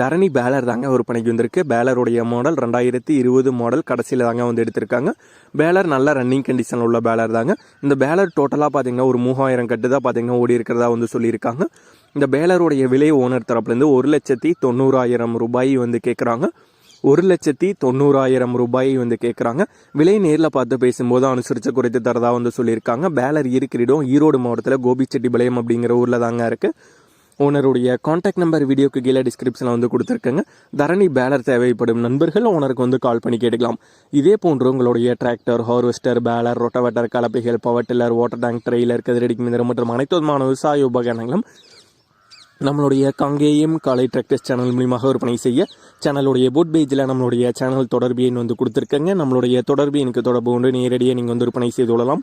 தரணி baler தாங்க விற்பனைக்கு வந்திருக்கு. பேலருடைய மாடல் ரெண்டாயிரத்தி இருபது மாடல் கடைசியில் தாங்க வந்து எடுத்திருக்காங்க. பேலர் நல்ல ரன்னிங் கண்டிஷனில் உள்ள பேலர் தாங்க. இந்த பேலர் டோட்டலாக பார்த்தீங்கன்னா ஒரு மூவாயிரம் கட்டு தான் பார்த்தீங்கன்னா ஓடி இருக்கிறதா வந்து சொல்லியிருக்காங்க. இந்த பேலருடைய விலை ஓனர் தரப்புலேருந்து ஒரு லட்சத்தி தொண்ணூறாயிரம் ரூபாய் வந்து கேட்குறாங்க ஒரு லட்சத்தி தொண்ணூறாயிரம் ரூபாய் வந்து கேட்குறாங்க விலை நேரில் பார்த்து பேசும்போது அனுசரித்து குறைத்து தரதா வந்து சொல்லியிருக்காங்க. பேலர் இருக்கிற இடம் ஈரோடு மாவட்டத்தில் கோபிச்செட்டிபாளையம் அப்படிங்கிற ஊரில் தாங்க இருக்குது ஓனருடைய காண்டாக்ட் நம்பர் வீடியோக்கு கீழே டிஸ்கிரிப்ஷனில் வந்து கொடுத்துருக்கேங்க. தரணி பேலர் தேவைப்படும் நண்பர்கள் ஓனருக்கு வந்து கால் பண்ணி கேட்டுக்கலாம். இதே போன்று உங்களுடைய tractor harvester baler rotavator கலப்பைகள் power tiller water tank trailer கதிரடிக்கு மிதரம் மற்றும் அனைத்து விதமான விவசாய உபகரணங்களும் நம்மளுடைய காங்கேயம் காலை டிராக்டர்ஸ் சேனல் மூலியமாக விற்பனை செய்ய சேனலுடைய போட் பேஜில் நம்மளுடைய சேனல் தொடர்பு எண் வந்து கொடுத்துருக்கங்க. நம்மளுடைய தொடர்பு எனக்கு தொடர்பு ஒன்று நேரடியாக நீங்கள் வந்து விற்பனை செய்து கொள்ளலாம்.